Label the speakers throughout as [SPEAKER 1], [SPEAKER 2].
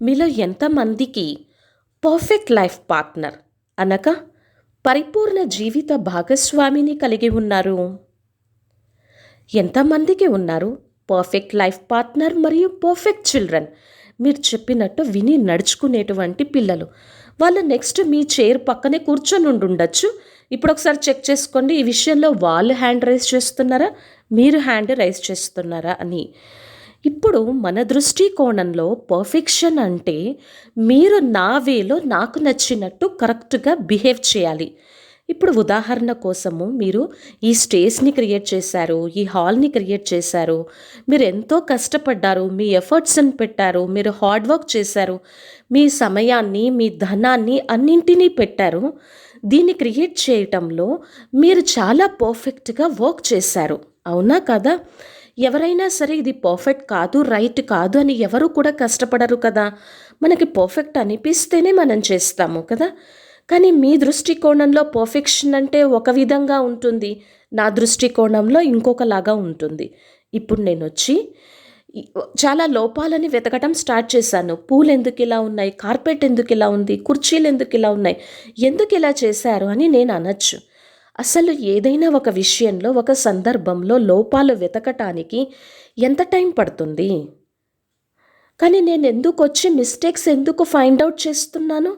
[SPEAKER 1] మీలో ఎంతమందికి perfect life partner అనగా పరిపూర్ణ జీవిత భాగస్వామిని కలిగి ఉన్నారు? ఎంతమందికి ఉన్నారు పర్ఫెక్ట్ లైఫ్ పార్ట్నర్ మరియు పర్ఫెక్ట్ చిల్డ్రన్? మీరు చెప్పినట్టు విని నడుచుకునేటువంటి పిల్లలు. వాళ్ళు నెక్స్ట్ మీ చైర్ పక్కనే కూర్చొని ఉండుండొచ్చు ఇప్పుడు ఒకసారి చెక్ చేసుకోండి ఈ విషయంలో వాళ్ళు హ్యాండ్ రైజ్ చేస్తున్నారా? మీరు హ్యాండ్ రైజ్ చేస్తున్నారా అని. ఇప్పుడు మన దృష్టికోణంలో పర్ఫెక్షన్ అంటే మీరు నా వేలో నాకు నచ్చినట్టు కరెక్ట్గా బిహేవ్ చేయాలి. ఇప్పుడు ఉదాహరణ కోసము మీరు ఈ స్టేజ్ని క్రియేట్ చేశారు ఈ హాల్ని క్రియేట్ చేశారు మీరు ఎంతో కష్టపడ్డారు మీ ఎఫర్ట్స్ని పెట్టారు మీరు హార్డ్ వర్క్ చేశారు మీ సమయాన్ని మీ ధనాన్ని అన్నింటినీ పెట్టారు. దీన్ని క్రియేట్ చేయటంలో మీరు చాలా పర్ఫెక్ట్గా వర్క్ చేశారు. అవునా కదా? ఎవరైనా సరే ఇది పర్ఫెక్ట్ కాదు రైట్ కాదు అని ఎవరు కూడా కష్టపడరు కదా. మనకి పర్ఫెక్ట్ అనిపిస్తేనే మనం చేస్తాము కదా. కానీ మీ దృష్టికోణంలో పర్ఫెక్షన్ అంటే ఒక విధంగా ఉంటుంది. నా దృష్టికోణంలో ఇంకొకలాగా ఉంటుంది. ఇప్పుడు నేను వచ్చి చాలా లోపాలని వెతకటం స్టార్ట్ చేశాను. పూలు ఎందుకు ఇలా ఉన్నాయి? కార్పెట్ ఎందుకు ఇలా ఉంది? కుర్చీలు ఎందుకు ఇలా ఉన్నాయి? ఎందుకు ఇలా చేశారు? అని నేను అనొచ్చు. అసలు ఏదైనా ఒక విషయంలో ఒక సందర్భంలో లోపాలు వెతకటానికి ఎంత టైం పడుతుంది? కానీ నేను ఎందుకు వచ్చి మిస్టేక్స్ ఎందుకు ఫైండ్ అవుట్ చేస్తున్నాను?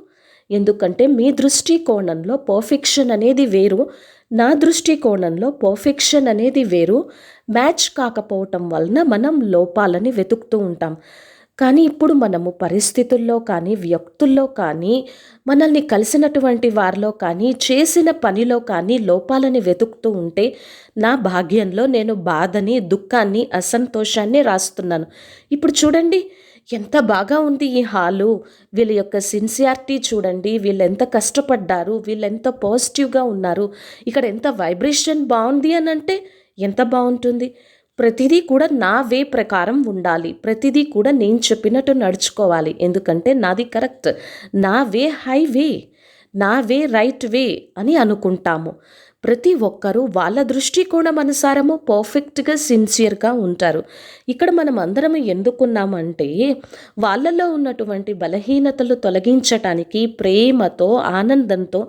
[SPEAKER 1] ఎందుకంటే మీ దృష్టికోణంలో పర్ఫెక్షన్ అనేది వేరు నా దృష్టికోణంలో పర్ఫెక్షన్ అనేది వేరు. మ్యాచ్ కాకపోవటం వలన మనం లోపాలని వెతుకుతూ ఉంటాం. కానీ ఇప్పుడు మనము పరిస్థితుల్లో కానీ వ్యక్తుల్లో కానీ మనల్ని కలిసినటువంటి వారిలో కానీ చేసిన పనిలో కానీ లోపాలని వెతుకుతూ ఉంటే నా భాగ్యంలో నేను బాధని దుఃఖాన్ని అసంతోషాన్ని రాస్తున్నాను. ఇప్పుడు చూడండి ఎంత బాగా ఉంది ఈ హాలు. వీళ్ళ యొక్క సిన్సియారిటీ చూడండి వీళ్ళు ఎంత కష్టపడ్డారు వీళ్ళు ఎంత పాజిటివ్గా ఉన్నారు. ఇక్కడ ఎంత వైబ్రేషన్ బాగుంది అని అంటే ఎంత బాగుంటుంది. ప్రతిదీ కూడా నా వే ప్రకారం ఉండాలి. ప్రతిదీ కూడా నేను చెప్పినట్టు నడుచుకోవాలి. ఎందుకంటే నాది కరెక్ట్. నా వే హై వే నా వే రైట్ వే అని అనుకుంటాము. ప్రతి ఒక్కరూ వాళ్ళ దృష్టికోణం అనుసారము పర్ఫెక్ట్గా సిన్సియర్గా ఉంటారు. ఇక్కడ మనం అందరం ఎందుకున్నామంటే వాళ్ళలో ఉన్నటువంటి బలహీనతలు తొలగించటానికి ప్రేమతో ఆనందంతో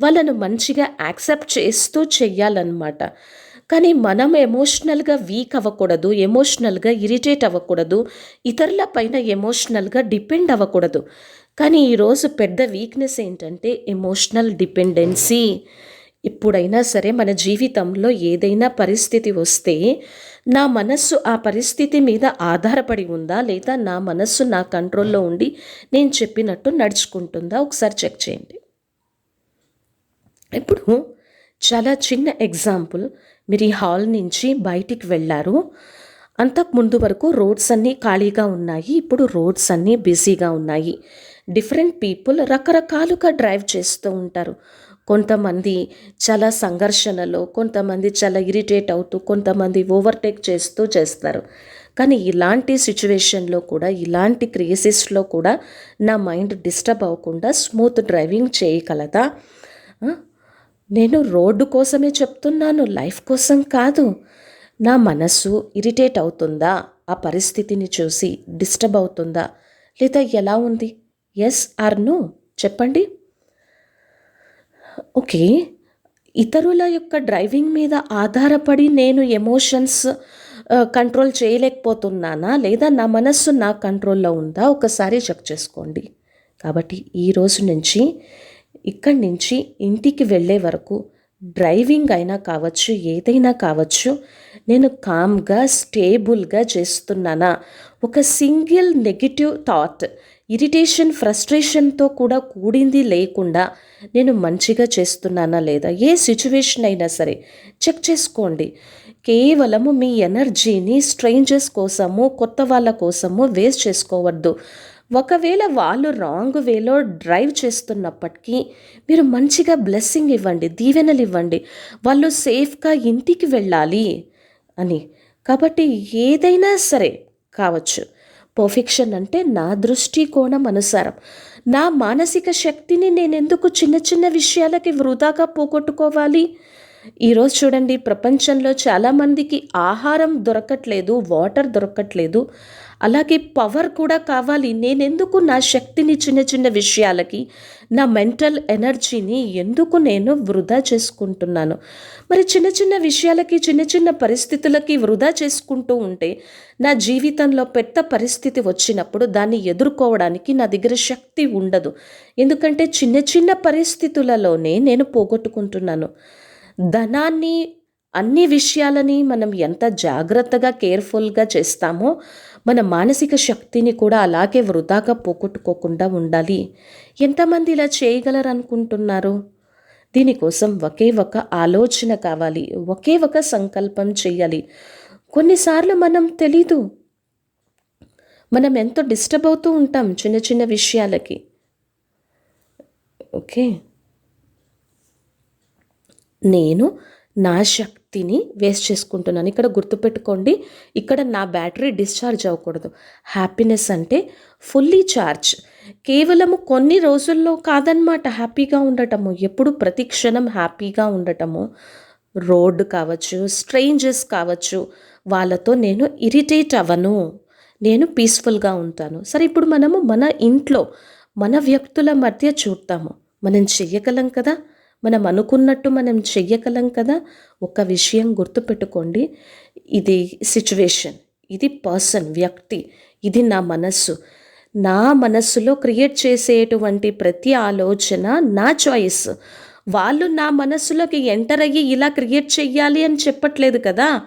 [SPEAKER 1] వాళ్ళను మంచిగా యాక్సెప్ట్ చేస్తూ చెయ్యాలన్నమాట. కానీ మనం ఎమోషనల్గా వీక్ అవ్వకూడదు ఎమోషనల్గా ఇరిటేట్ అవ్వకూడదు ఇతరుల పైన ఎమోషనల్గా డిపెండ్ అవ్వకూడదు. కానీ ఈరోజు పెద్ద వీక్నెస్ ఏంటంటే ఎమోషనల్ డిపెండెన్సీ ఎప్పుడైనా సరే మన జీవితంలో ఏదైనా పరిస్థితి వస్తే నా మనస్సు ఆ పరిస్థితి మీద ఆధారపడి ఉందా లేదా నా మనస్సు నా కంట్రోల్లో ఉండి నేను చెప్పినట్టు నడుచుకుంటుందా? ఒకసారి చెక్ చేయండి. ఇప్పుడు చాలా చిన్న ఎగ్జాంపుల్ మీరు ఈ హాల్ నుంచి బయటికి వెళ్ళారు. అంతకు ముందు వరకు రోడ్స్ అన్నీ ఖాళీగా ఉన్నాయి. ఇప్పుడు రోడ్స్ అన్నీ బిజీగా ఉన్నాయి. డిఫరెంట్ పీపుల్ రకరకాలుగా డ్రైవ్ చేస్తూ ఉంటారు. కొంతమంది చాలా సంఘర్షణలో కొంతమంది చాలా ఇరిటేట్ అవుతూ కొంతమంది ఓవర్టేక్ చేస్తూ చేస్తారు. కానీ ఇలాంటి సిచ్యువేషన్లో కూడా ఇలాంటి క్రేజెస్లో కూడా నా మైండ్ డిస్టర్బ్ అవ్వకుండా స్మూత్ డ్రైవింగ్ చేయగలదా? నేను రోడ్డు కోసమే చెప్తున్నాను లైఫ్ కోసం కాదు. నా మనస్సు ఇరిటేట్ అవుతుందా? ఆ పరిస్థితిని చూసి డిస్టర్బ్ అవుతుందా? లేదా ఎలా ఉంది? Yes or no? చెప్పండి. ఓకే. ఇతరుల యొక్క డ్రైవింగ్ మీద ఆధారపడి నేను ఎమోషన్స్ కంట్రోల్ చేయలేకపోతున్నానా? లేదా నా మనస్సు నా కంట్రోల్లో ఉందా? ఒకసారి చెక్ చేసుకోండి. కాబట్టి ఈ రోజు నుంచి ఇక్కడి నుంచి ఇంటికి వెళ్ళే వరకు డ్రైవింగ్ అయినా కావచ్చు ఏదైనా కావచ్చు నేను కామ్గా స్టేబుల్గా చేస్తున్నానా? ఒక సింగిల్ నెగిటివ్ థాట్ ఇరిటేషన్ ఫ్రస్ట్రేషన్తో కూడా కూడింది లేకుండా నేను మంచిగా చేస్తున్నానా లేదా? ఏ సిచ్యువేషన్ అయినా సరే చెక్ చేసుకోండి. కేవలము మీ ఎనర్జీని స్ట్రేంజర్స్ కోసము కొత్త వాళ్ళ కోసము వేస్ట్ చేసుకోవద్దు. ఒకవేళ వాళ్ళు రాంగ్ వేలో డ్రైవ్ చేస్తున్నప్పటికీ మీరు మంచిగా బ్లెస్సింగ్ ఇవ్వండి దీవెనలు ఇవ్వండి. వాళ్ళు సేఫ్గా ఇంటికి వెళ్ళాలి అని. కాబట్టి ఏదైనా సరే కావచ్చు. పర్ఫెక్షన్ అంటే నా దృష్టికోణం అనుసారం. నా మానసిక శక్తిని నేను ఎందుకు చిన్న చిన్న విషయాలకి వృధాగా పోగొట్టుకోవాలి? ఈరోజు చూడండి ప్రపంచంలో చాలామందికి ఆహారం దొరకట్లేదు వాటర్ దొరకట్లేదు. అలాగే పవర్ కూడా కావాలి. నేనెందుకు నా శక్తిని చిన్న చిన్న విషయాలకి నా మెంటల్ ఎనర్జీని ఎందుకు నేను వృధా చేసుకుంటున్నాను? మరి చిన్న చిన్న విషయాలకి చిన్న చిన్న పరిస్థితులకి వృధా చేసుకుంటూ ఉంటే నా జీవితంలో పెద్ద పరిస్థితి వచ్చినప్పుడు దాన్ని ఎదుర్కోవడానికి నా దగ్గర శక్తి ఉండదు. ఎందుకంటే చిన్న చిన్న పరిస్థితులలోనే నేను పోగొట్టుకుంటున్నాను. ధనాన్ని అన్ని విషయాలని మనం ఎంత జాగ్రత్తగా కేర్ఫుల్గా చేస్తామో మన మానసిక శక్తిని కూడా అలాగే వృధాగా పోగొట్టుకోకుండా ఉండాలి. ఎంతమంది ఇలా చేయగలరు అనుకుంటున్నారు దీనికోసం ఒకే ఒక ఆలోచన కావాలి. ఒకే ఒక సంకల్పం చేయాలి. కొన్నిసార్లు మనం తెలీదు. మనం ఎంతో డిస్టర్బ్ అవుతూ ఉంటాం చిన్న చిన్న విషయాలకి. ఓకే? నేను నా శక్తిని వేస్ట్ చేసుకుంటున్నాను. ఇక్కడ గుర్తుపెట్టుకోండి ఇక్కడ నా బ్యాటరీ డిశ్చార్జ్ అవ్వకూడదు. హ్యాపీనెస్ అంటే ఫుల్లీ ఛార్జ్. కేవలము కొన్ని రోజుల్లో కాదనమాట హ్యాపీగా ఉండటము. ఎప్పుడు ప్రతి క్షణం హ్యాపీగా ఉండటము. రోడ్డు కావచ్చు స్ట్రేంజర్స్ కావచ్చు వాళ్ళతో నేను ఇరిటేట్ అవ్వను. నేను పీస్ఫుల్గా ఉంటాను. సరే ఇప్పుడు మనము మన ఇంట్లో మన వ్యక్తుల మధ్య చూడతాము మనం చెయ్యగలం కదా? మనం అనుకున్నట్టు మనం చెయ్యగలం కదా? ఒక విషయం గుర్తుపెట్టుకోండి. ఇది సిచ్యువేషన్ ఇది పర్సన్ వ్యక్తి. ఇది నా మనస్సు. నా మనస్సులో క్రియేట్ చేసేటువంటి ప్రతి ఆలోచన నా చాయిస్ వాళ్ళు నా మనస్సులోకి ఎంటర్ అయ్యి ఇలా క్రియేట్ చెయ్యాలి అని చెప్పట్లేదు కదా?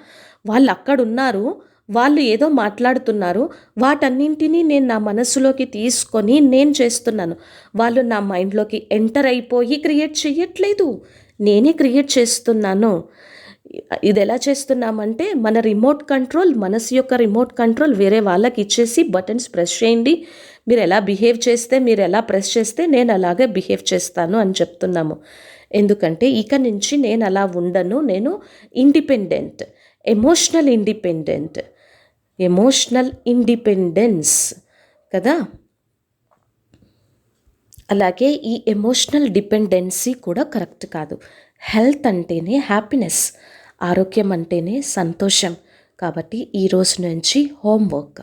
[SPEAKER 1] వాళ్ళు అక్కడ ఉన్నారు వాళ్ళు ఏదో మాట్లాడుతున్నారు వాటన్నింటినీ నేను నా మనసులోకి తీసుకొని నేను చేస్తున్నాను. వాళ్ళు నా మైండ్లోకి ఎంటర్ అయిపోయి క్రియేట్ చేయట్లేదు నేనే క్రియేట్ చేస్తున్నాను. ఇది ఎలా చేస్తున్నామంటే మన రిమోట్ కంట్రోల్ మనసు యొక్క రిమోట్ కంట్రోల్ వేరే వాళ్ళకి ఇచ్చేసి బటన్స్ ప్రెస్ చేయండి. మీరు ఎలా బిహేవ్ చేస్తే మీరు ఎలా ప్రెస్ చేస్తే నేను అలాగే బిహేవ్ చేస్తాను అని చెప్తున్నాము. ఎందుకంటే ఇక నుంచి నేను అలా ఉండను. నేను independent emotional independent. Emotional independence కదా? అలాగే ఈ ఎమోషనల్ డిపెండెన్సీ కూడా కరెక్ట్ కాదు. హెల్త్ అంటేనే హ్యాపీనెస్ ఆరోగ్యం అంటేనే సంతోషం. కాబట్టి ఈ రోజు నుంచి హోంవర్క్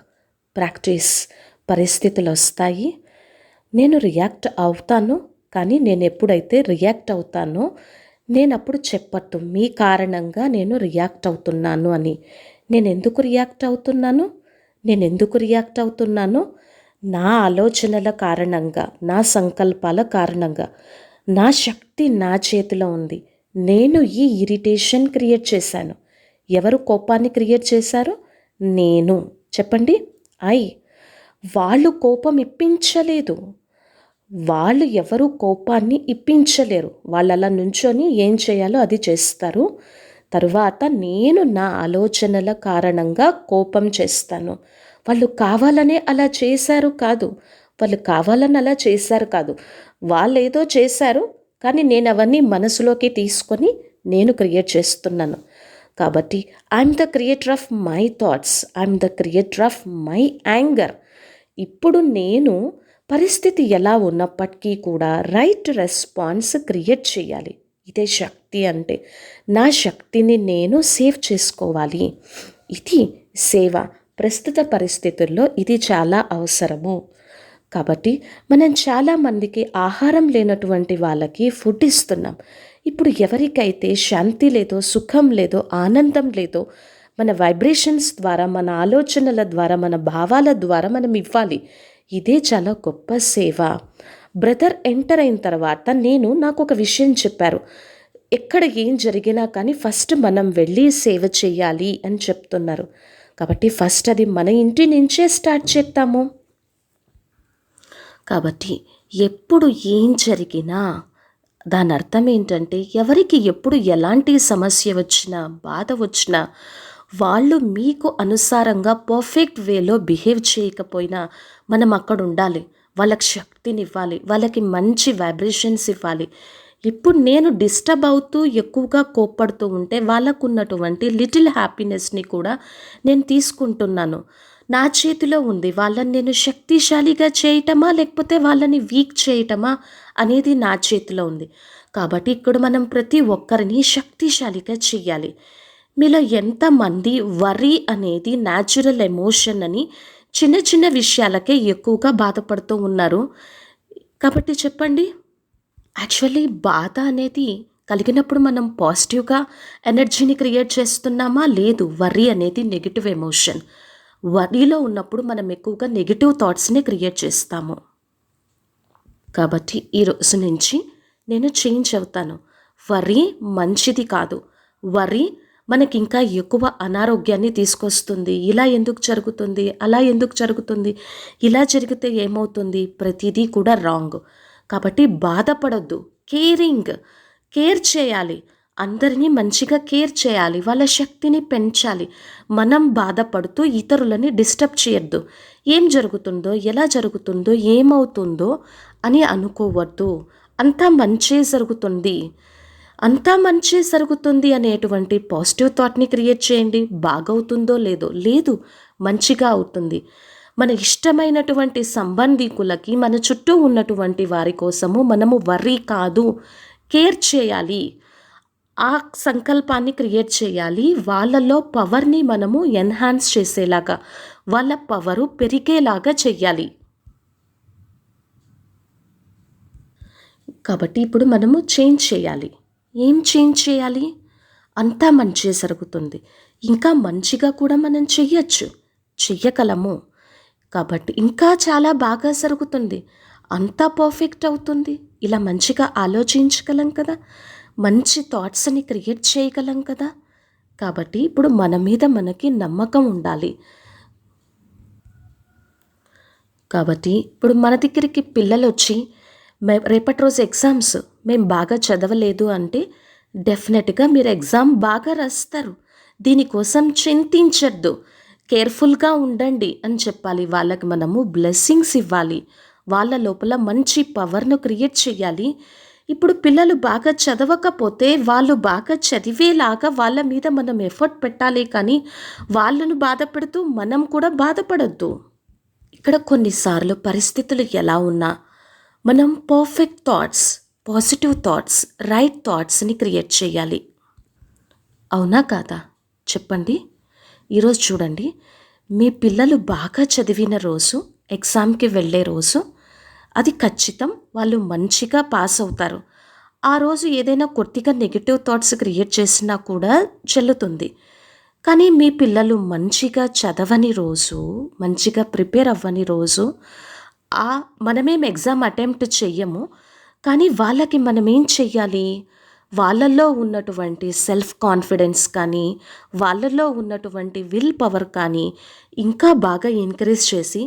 [SPEAKER 1] ప్రాక్టీస్ పరిస్థితులు వస్తాయి. నేను రియాక్ట్ అవుతాను కానీ నేను ఎప్పుడైతే రియాక్ట్ అవుతానో నేను అప్పుడు చెప్పట్టు మీ కారణంగా నేను రియాక్ట్ అవుతున్నాను అని. నేను ఎందుకు రియాక్ట్ అవుతున్నాను? నేను ఎందుకు రియాక్ట్ అవుతున్నాను? నా ఆలోచనల కారణంగా నా సంకల్పాల కారణంగా నా శక్తి నా చేతిలో ఉంది. నేను ఈ ఇరిటేషన్ క్రియేట్ చేశాను. ఎవరు కోపాన్ని క్రియేట్ చేశారు? నేను. చెప్పండి. ఐ. వాళ్ళు కోపం ఇప్పించలేదు. వాళ్ళు ఎవరు కోపాన్ని ఇప్పించలేరు. వాళ్ళు అలా నుంచొని ఏం చేయాలో అది చేస్తారు. తరువాత నేను నా ఆలోచనల కారణంగా కోపం చేస్తాను. వాళ్ళు కావాలనే అలా చేశారు కాదు. వాళ్ళు కావాలని అలా చేశారు కాదు. వాళ్ళు ఏదో చేశారు కానీ నేను అవన్నీ మనసులోకి తీసుకొని నేను క్రియేట్ చేస్తున్నాను. కాబట్టి I'm the creator of my thoughts I'm the creator of my anger ఇప్పుడు నేను పరిస్థితి ఎలా ఉన్నప్పటికీ కూడా రైట్ రెస్పాన్స్ క్రియేట్ చేయాలి. ఇదే శక్తి అంటే నా శక్తిని నేను సేవ్ చేసుకోవాలి. ఇది సేవ. ప్రస్తుత పరిస్థితుల్లో ఇది చాలా అవసరము. కాబట్టి మనం చాలామందికి ఆహారం లేనటువంటి వాళ్ళకి ఫుడ్ ఇస్తున్నాం. ఇప్పుడు ఎవరికైతే శాంతి లేదో సుఖం లేదో ఆనందం లేదో మన వైబ్రేషన్స్ ద్వారా మన ఆలోచనల ద్వారా మన భావాల ద్వారా మనం ఇవ్వాలి. ఇదే చాలా గొప్ప సేవ. బ్రదర్ ఎంటర్ అయిన తర్వాత నేను నాకు ఒక విషయం చెప్పారు. ఎక్కడ ఏం జరిగినా కానీ ఫస్ట్ మనం వెళ్ళి సేవ చేయాలి అని చెప్తున్నారు. కాబట్టి ఫస్ట్ అది మన ఇంటి నుంచే స్టార్ట్ చేద్దాము. కాబట్టి ఎప్పుడు ఏం జరిగినా దాని అర్థం ఏంటంటే ఎవరికి ఎప్పుడు ఎలాంటి సమస్య వచ్చినా బాధ వచ్చినా వాళ్ళు మీకు అనుసారంగా పర్ఫెక్ట్ వేలో బిహేవ్ చేయకపోయినా మనం అక్కడ ఉండాలి. వాళ్ళకి శక్తిని ఇవ్వాలి వాళ్ళకి మంచి వైబ్రేషన్స్ ఇవ్వాలి. ఇప్పుడు నేను డిస్టర్బ్ అవుతూ ఎక్కువగా కోప్పడుతూ ఉంటే వాళ్ళకు ఉన్నటువంటి లిటిల్ హ్యాపీనెస్ని కూడా నేను తీసుకుంటున్నాను. నా చేతిలో ఉంది వాళ్ళని నేను శక్తిశాలిగా చేయటమా లేకపోతే వాళ్ళని వీక్ చేయటమా అనేది నా చేతిలో ఉంది. కాబట్టి ఇక్కడ మనం ప్రతి ఒక్కరిని శక్తిశాలిగా చెయ్యాలి మీలో ఎంతమంది వరి అనేది న్యాచురల్ ఎమోషన్ అని చిన్న చిన్న విషయాలకే ఎక్కువగా బాధపడుతూ ఉన్నారు. కాబట్టి చెప్పండి యాక్చువల్లీ బాధ అనేది కలిగినప్పుడు మనం పాజిటివ్గా ఎనర్జీని క్రియేట్ చేస్తున్నామా? లేదు వర్రీ అనేది నెగిటివ్ ఎమోషన్. వర్రీలో ఉన్నప్పుడు మనం ఎక్కువగా నెగిటివ్ థాట్స్ని క్రియేట్ చేస్తాము. కాబట్టి ఈ రోజు నుంచి నేను చేంజ్ అవుతాను. వర్రీ మంచిది కాదు. వర్రీ మనకి ఇంకా ఎక్కువ అనారోగ్యాన్ని తీసుకొస్తుంది. ఇలా ఎందుకు జరుగుతుంది? అలా ఎందుకు జరుగుతుంది? ఇలా జరిగితే ఏమవుతుంది? ప్రతిదీ కూడా రాంగ్. కాబట్టి బాధపడొద్దు. కేరింగ్. కేర్ చేయాలి. అందరినీ మంచిగా కేర్ చేయాలి. వాళ్ళ శక్తిని పెంచాలి. మనం బాధపడుతూ ఇతరులని డిస్టర్బ్ చేయొద్దు. ఏం జరుగుతుందో ఎలా జరుగుతుందో ఏమవుతుందో అని అనుకోవద్దు. అంతా మంచే జరుగుతుంది. అంతా మంచి జరుగుతుంది అనేటువంటి పాజిటివ్ థాట్ని క్రియేట్ చేయండి. బాగవుతుందో లేదో? లేదు. మంచిగా అవుతుంది. మన ఇష్టమైనటువంటి సంబంధికులకి మన చుట్టూ ఉన్నటువంటి వారి కోసము మనము వర్రీ కాదు. కేర్ చేయాలి. ఆ సంకల్పాన్ని క్రియేట్ చేయాలి. వాళ్ళలో పవర్ని మనము ఎన్హాన్స్ చేసేలాగా వాళ్ళ పవరు పెరిగేలాగా చెయ్యాలి. కాబట్టి ఇప్పుడు మనము చేంజ్ చేయాలి. ఏం చేంజ్ చేయాలి? అంతా మంచి జరుగుతుంది. ఇంకా మంచిగా కూడా మనం చెయ్యొచ్చు. చెయ్యగలము. కాబట్టి ఇంకా చాలా బాగా జరుగుతుంది. అంతా పర్ఫెక్ట్ అవుతుంది. ఇలా మంచిగా ఆలోచించగలం కదా. మంచి థాట్స్ని క్రియేట్ చేయగలం కదా. కాబట్టి ఇప్పుడు మన మీద మనకి నమ్మకం ఉండాలి. కాబట్టి ఇప్పుడు మన దగ్గరికి పిల్లలు వచ్చి మే రేపటి రోజు ఎగ్జామ్స్ మేము బాగా చదవలేదు అంటే డెఫినెట్గా మీరు ఎగ్జామ్ బాగా రాస్తారు. దీనికోసం చింతించద్దు. కేర్ఫుల్గా ఉండండి అని చెప్పాలి. వాళ్ళకి మనము బ్లెస్సింగ్స్ ఇవ్వాలి. వాళ్ళ లోపల మంచి పవర్ను క్రియేట్ చేయాలి. ఇప్పుడు పిల్లలు బాగా చదవకపోతే వాళ్ళు బాగా చదివేలాగా వాళ్ళ మీద మనం ఎఫర్ట్ పెట్టాలి కానీ వాళ్ళను బాధపెడుతూ మనం కూడా బాధపడద్దు. ఇక్కడ కొన్నిసార్లు పరిస్థితులు ఎలా ఉన్నా మనం perfect thoughts positive thoughts right థాట్స్ని create చేయాలి. అవునా కాదా? చెప్పండి. ఈరోజు చూడండి. మీ పిల్లలు బాగా చదివిన రోజు ఎగ్జామ్కి వెళ్ళే రోజు అది ఖచ్చితం వాళ్ళు మంచిగా పాస్ అవుతారు. ఆ రోజు ఏదైనా కొద్దిగా నెగిటివ్ థాట్స్ క్రియేట్ చేసినా కూడా చెల్లుతుంది. కానీ మీ పిల్లలు మంచిగా చదవని రోజు మంచిగా ప్రిపేర్ అవ్వని రోజు ఆ మనమేం ఎగ్జామ్ అటెంప్ట్ చెయ్యము కానీ వాళ్ళకి మనం ఏం చెయ్యాలి? వాళ్ళల్లో ఉన్నటువంటి సెల్ఫ్ కాన్ఫిడెన్స్ కానీ వాళ్ళల్లో ఉన్నటువంటి విల్ పవర్ కానీ ఇంకా బాగా ఎంకరేజ్ చేసి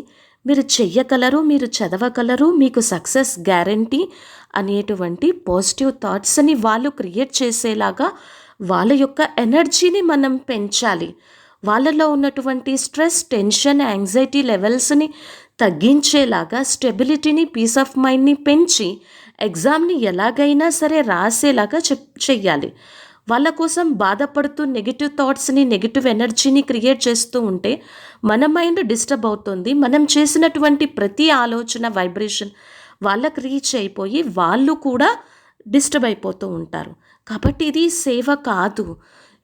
[SPEAKER 1] మీరు చెయ్యగలరు మీరు చదవగలరు మీకు సక్సెస్ గ్యారంటీ అనేటువంటి పాజిటివ్ థాట్స్ని వాళ్ళు క్రియేట్ చేసేలాగా వాళ్ళ యొక్క ఎనర్జీని మనం పెంచాలి. వాళ్ళలో ఉన్నటువంటి స్ట్రెస్ టెన్షన్ యాంగ్జైటీ లెవెల్స్ని తగ్గించేలాగా స్టెబిలిటీని పీస్ ఆఫ్ మైండ్ని పెంచి ఎగ్జామ్ని ఎలాగైనా సరే రాసేలాగా చెప్ చెయ్యాలి. వాళ్ళ కోసం బాధపడుతూ నెగిటివ్ థాట్స్ని నెగిటివ్ ఎనర్జీని క్రియేట్ చేస్తూ ఉంటే మన మైండ్ డిస్టర్బ్ అవుతుంది. మనం చేసినటువంటి ప్రతి ఆలోచన వైబ్రేషన్ వాళ్ళకి రీచ్ అయిపోయి వాళ్ళు కూడా డిస్టర్బ్ అయిపోతూ ఉంటారు. కాబట్టి ఇది సేవ కాదు.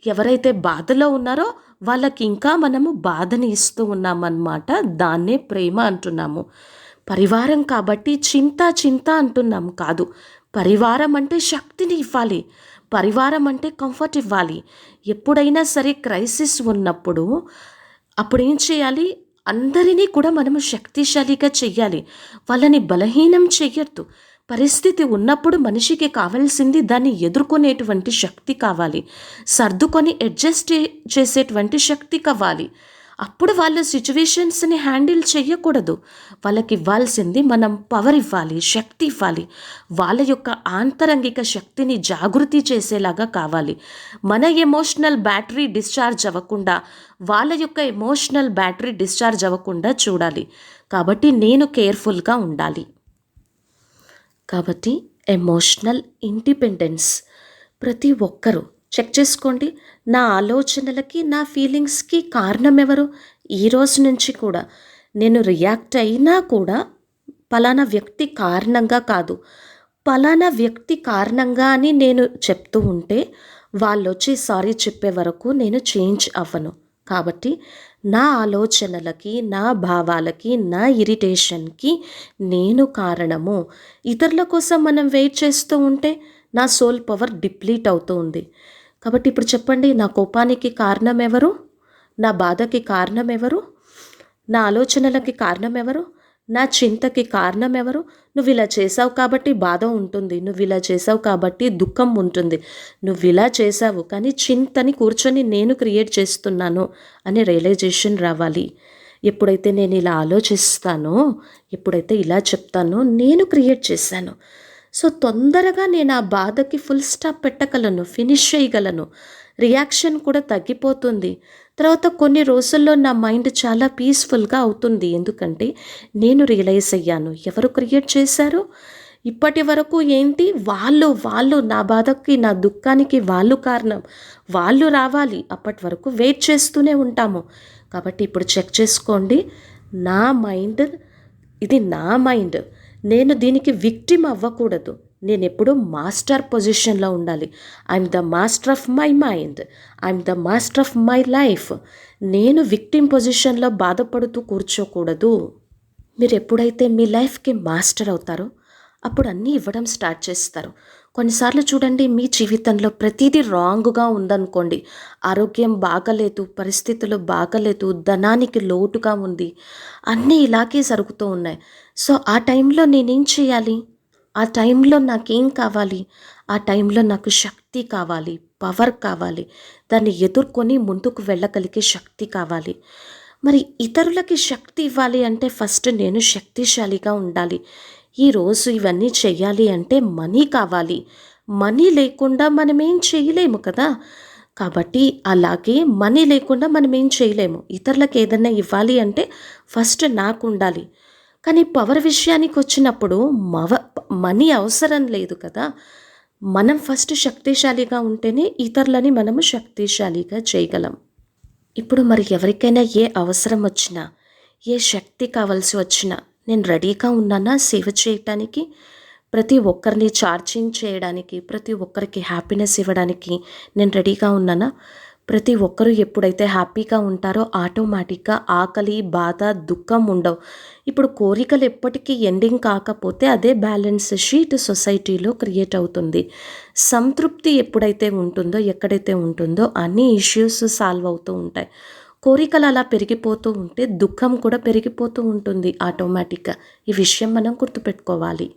[SPEAKER 1] ఎవరైతే బాధలో ఉన్నారో వాళ్ళకి ఇంకా మనము బాధని ఇస్తూ ఉన్నామన్నమాట. దాన్నే ప్రేమ అంటున్నాము. పరివారం కాబట్టి చింత చింత అంటున్నాం కాదు. పరివారం అంటే శక్తిని ఇవ్వాలి. పరివారం అంటే కంఫర్ట్ ఇవ్వాలి. ఎప్పుడైనా సరే క్రైసిస్ ఉన్నప్పుడు అప్పుడు ఏం చేయాలి? అందరినీ కూడా మనము శక్తిశాలిగా చెయ్యాలి. వాళ్ళని బలహీనం చెయ్యొద్దు. పరిస్థితి ఉన్నప్పుడు మనిషికి కావాల్సింది దాన్ని ఎదుర్కొనేటువంటి శక్తి కావాలి. సర్దుకొని అడ్జస్ట్ చేసేటువంటి శక్తి కావాలి. అప్పుడు వాళ్ళ సిచ్యువేషన్స్ని హ్యాండిల్ చేయకూడదు వాళ్ళకి ఇవ్వాల్సింది మనం పవర్ ఇవ్వాలి శక్తి ఇవ్వాలి. వాళ్ళ యొక్క ఆంతరంగిక శక్తిని జాగృతి చేసేలాగా కావాలి. మన ఎమోషనల్ బ్యాటరీ డిశ్చార్జ్ అవ్వకుండా వాళ్ళ యొక్క ఎమోషనల్ బ్యాటరీ డిశ్చార్జ్ అవ్వకుండా చూడాలి. కాబట్టి నేను కేర్ఫుల్గా ఉండాలి. కాబట్టి ఎమోషనల్ ఇండిపెండెన్స్ ప్రతి ఒక్కరూ చెక్ చేసుకోండి. నా ఆలోచనలకి నా ఫీలింగ్స్కి కారణం ఎవరు? ఈ రోజు నుంచి కూడా. నేను రియాక్ట్ అయినా కూడా పలానా వ్యక్తి కారణంగా కాదు. పలానా వ్యక్తి కారణంగా అని నేను చెప్తూ ఉంటే వాళ్ళు వచ్చి సారీ చెప్పే వరకు నేను చేంజ్ అవ్వను. కాబట్టి నా ఆలోచనలకి నా భావాలకి నా ఇరిటేషన్కి నేను కారణము. ఇతరుల కోసం మనం వెయిట్ చేస్తూ ఉంటే నా సోల్ పవర్ డిప్లీట్ అవుతూ ఉంది. కాబట్టి ఇప్పుడు చెప్పండి నా కోపానికి కారణం ఎవరు నా బాధకి కారణం ఎవరు నా ఆలోచనలకి కారణం ఎవరు నా చింతకి కారణం ఎవరు నువ్వు ఇలా చేసావు కాబట్టి బాధ ఉంటుంది నువ్వు ఇలా చేసావు కాబట్టి దుఃఖం ఉంటుంది నువ్వు ఇలా చేసావు కానీ చింతని కూర్చొని నేను క్రియేట్ చేస్తున్నాను అనే రియలైజేషన్ రావాలి. ఎప్పుడైతే నేను ఇలా ఆలోచిస్తానో ఎప్పుడైతే ఇలా చెప్తానో నేను క్రియేట్ చేశాను. సో తొందరగా నేను ఆ బాధకి ఫుల్ స్టాప్ పెట్టగలను ఫినిష్ చేయగలను. రియాక్షన్ కూడా తగ్గిపోతుంది. తర్వాత కొన్ని రోజుల్లో నా మైండ్ చాలా పీస్ఫుల్గా అవుతుంది. ఎందుకంటే నేను రియలైజ్ అయ్యాను. ఎవరు క్రియేట్ చేశారు? ఇప్పటి వరకు ఏంటి? వాళ్ళు వాళ్ళు నా బాధకి నా దుఃఖానికి వాళ్ళు కారణం. వాళ్ళు రావాలి. అప్పటి వరకు వెయిట్ చేస్తూనే ఉంటాము. కాబట్టి ఇప్పుడు చెక్ చేసుకోండి. నా మైండ్ ఇది నా మైండ్ నేను దీనికి విక్టిమ్ అవ్వకూడదు. నేను ఎప్పుడూ మాస్టర్ పొజిషన్లో ఉండాలి. I'm the master of my mind I'm the master of my life నేను విక్టిమ్ పొజిషన్లో బాధపడుతూ కూర్చోకూడదు. మీరు ఎప్పుడైతే మీ లైఫ్కి మాస్టర్ అవుతారో అప్పుడు అన్నీ ఇవ్వడం స్టార్ట్ చేస్తారు. కొన్నిసార్లు చూడండి మీ జీవితంలో ప్రతిదీ రాంగ్గా ఉందనుకోండి. ఆరోగ్యం బాగలేదు పరిస్థితులు బాగలేదు ధనానికి లోటుగా ఉంది. అన్నీ ఇలాగే జరుగుతూ ఉన్నాయి. సో ఆ టైంలో నేనేం చేయాలి? ఆ టైంలో నాకేం కావాలి? ఆ టైంలో నాకు శక్తి కావాలి పవర్ కావాలి. దాన్ని ఎదుర్కొని ముందుకు వెళ్ళగలిగే శక్తి కావాలి. మరి ఇతరులకి శక్తి ఇవ్వాలి అంటే ఫస్ట్ నేను శక్తిశాలిగా ఉండాలి. ఈరోజు ఇవన్నీ చెయ్యాలి అంటే మనీ కావాలి. మనీ లేకుండా మనం ఏం చేయలేము కదా. కాబట్టి అలాగే మనీ లేకుండా మనం ఏం చేయలేము ఇతరులకు ఏదైనా ఇవ్వాలి అంటే ఫస్ట్ నాకు ఉండాలి. కానీ పవర్ విషయానికి వచ్చినప్పుడు మవ మనీ అవసరం లేదు కదా. మనం ఫస్ట్ శక్తిశాలిగా ఉంటేనే ఇతరులని మనము శక్తిశాలిగా చేయగలం. ఇప్పుడు మరి ఎవరికైనా ఏ అవసరం వచ్చినా ఏ శక్తి కావాల్సి వచ్చినా నేను రెడీగా ఉన్నానా? సేవ చేయటానికి? ప్రతి ఒక్కరిని ఛార్జింగ్ చేయడానికి ప్రతి ఒక్కరికి హ్యాపీనెస్ ఇవ్వడానికి నేను రెడీగా ఉన్నానా? ప్రతి ఒక్కరూ ఎప్పుడైతే హ్యాపీగా ఉంటారో ఆటోమేటిక్గా ఆకలి బాధ దుఃఖం ఉండవు. ఇప్పుడు కోరికలు ఎప్పటికీ ఎండింగ్ కాకపోతే అదే బ్యాలెన్స్ షీట్ సొసైటీలో క్రియేట్ అవుతుంది. సంతృప్తి ఎప్పుడైతే ఉంటుందో ఎక్కడైతే ఉంటుందో అన్ని ఇష్యూస్ సాల్వ్ అవుతూ ఉంటాయి. కోరికలు అలా పెరిగిపోతూ ఉంటే దుఃఖం కూడా పెరిగిపోతూ ఉంటుంది ఆటోమేటిక్గా. ఈ విషయం మనం గుర్తుపెట్టుకోవాలి.